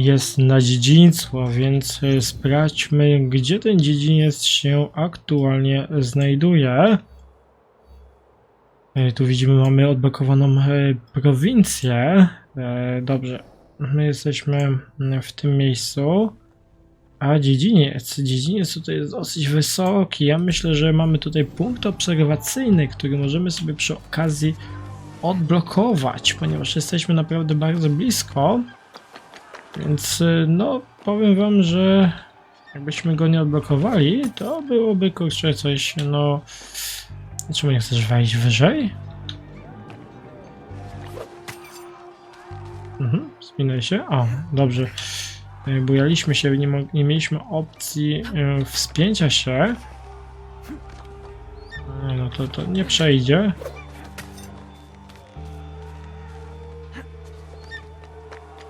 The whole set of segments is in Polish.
jest na dziedzińcu, a więc e, sprawdźmy, gdzie ten dziedziniec się aktualnie znajduje. E, Tu widzimy, mamy odblokowaną e, prowincję. Dobrze, my jesteśmy w tym miejscu. A dziedziniec, dziedziniec tutaj jest dosyć wysoki. Ja myślę, że mamy tutaj punkt obserwacyjny, który możemy sobie przy okazji odblokować, ponieważ jesteśmy naprawdę bardzo blisko. Więc y, no, powiem wam, że jakbyśmy go nie odblokowali, to byłoby kurczę coś, no... Czemu nie chcesz wejść wyżej? Mhm, spinaj się. O, dobrze. Y, Bujaliśmy się, nie, nie mieliśmy opcji y, wspięcia się. Y, No to, to nie przejdzie.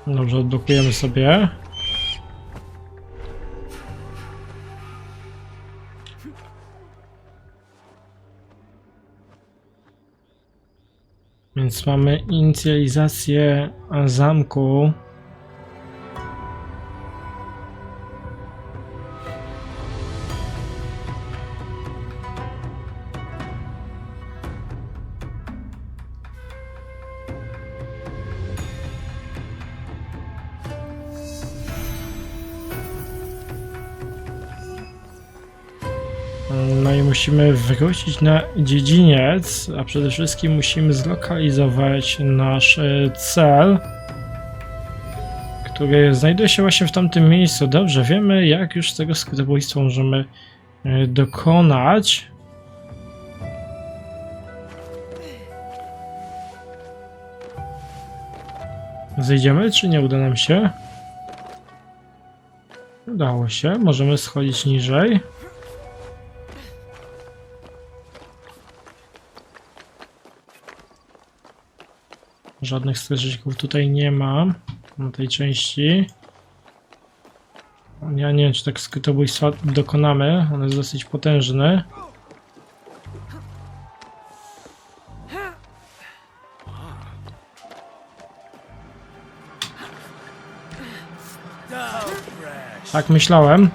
Dobrze, odblokujemy sobie. Więc mamy inicjalizację zamku. No i musimy wrócić na dziedziniec, a przede wszystkim musimy zlokalizować nasz e, cel, który znajduje się właśnie w tamtym miejscu. Dobrze, wiemy jak już tego skrytobójstwa możemy e, dokonać. Zejdziemy, czy nie uda nam się? Udało się, możemy schodzić niżej. Żadnych strażników tutaj nie ma na tej części. Ja nie wiem, czy tak skrytobójstwa dokonamy. On jest dosyć potężny. Tak myślałem.